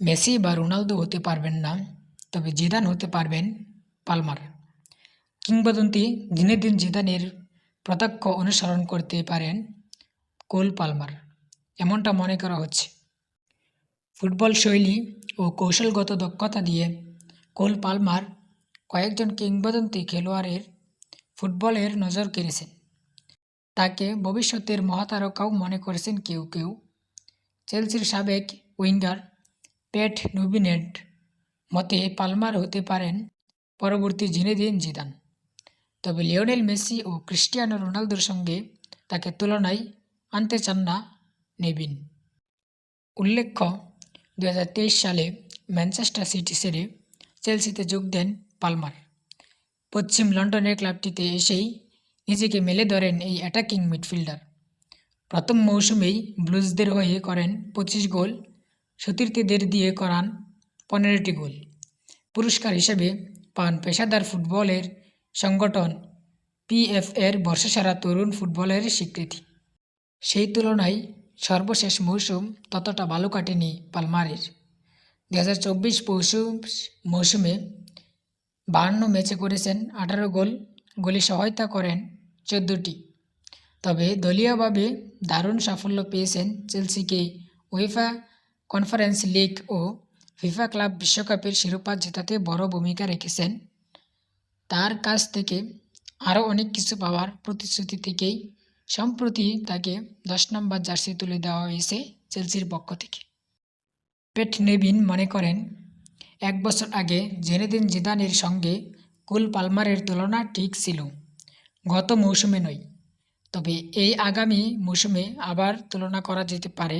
Messi বা Ronaldo হতে পারবেন না, তবে জিদান হতে পারবেন পালমার। কিংবদন্তি দিনে দিন জিদানের প্রত্যক্ষ অনুসরণ করতে পারেন কোল পালমার, এমনটা মনে করা হচ্ছে। ফুটবল শৈলী ও কৌশলগত দক্ষতা দিয়ে কোল পালমার কয়েকজন কিংবদন্তি খেলোয়াড়ের ফুটবলের নজর কেড়েছেন। তাকে ভবিষ্যতের মহাতারকাও মনে করেছেন কেউ কেউ। চেলসির সাবেক উইঙ্গার পেট নুবিনেট মতে পালমার হতে পারেন পরবর্তী জিনেদিন জিদান। তবে লিওনেল মেসি ও ক্রিস্টিয়ানো রোনালদোর সঙ্গে তাকে তুলনায় আনতে চান না নেবিন উল্লেখ্য দু হাজার তেইশ সালে ম্যানচেস্টার সিটি সেরে চেলসিতে যোগ দেন পালমার। পশ্চিম লন্ডনের ক্লাবটিতে এসেই নিজেকে মেলে ধরেন এই অ্যাটাকিং মিডফিল্ডার। প্রথম মৌসুমেই ব্লুজদের হয়ে করেন পঁচিশ গোল সতীর্থীদের দিয়ে করান পনেরোটি গোল। পুরস্কার হিসেবে পান পেশাদার ফুটবলের সংগঠন পিএফএর বর্ষসেরা তরুণ ফুটবলের স্বীকৃতি। সেই তুলনায় সর্বশেষ মৌসুম ততটা ভালো কাটেনি পালমারের। দু হাজার চব্বিশ মৌসুমে বাহান্ন ম্যাচে করেছেন আঠারো গোল, গোলে সহায়তা করেন চোদ্দোটি। তবে দলীয়ভাবে দারুণ সাফল্য পেয়েছেন চেলসিকে উয়েফা কনফারেন্স লিগ ও ফিফা ক্লাব বিশ্বকাপের শিরোপা জেতাতে বড় ভূমিকা রেখেছেন। তার কাছ থেকে আরও অনেক কিছু পাওয়ার প্রতিশ্রুতি থেকেই সম্প্রতি তাকে দশ নম্বর জার্সি তুলে দেওয়া হয়েছে চেলসির পক্ষ থেকে। পেট নেভিন মনে করেন, এক বছর আগে জেনেদিন জিদানের সঙ্গে কুল পালমারের তুলনা ঠিক ছিল, গত মৌসুমে নয়। তবে এই আগামী মৌসুমে আবার তুলনা করা যেতে পারে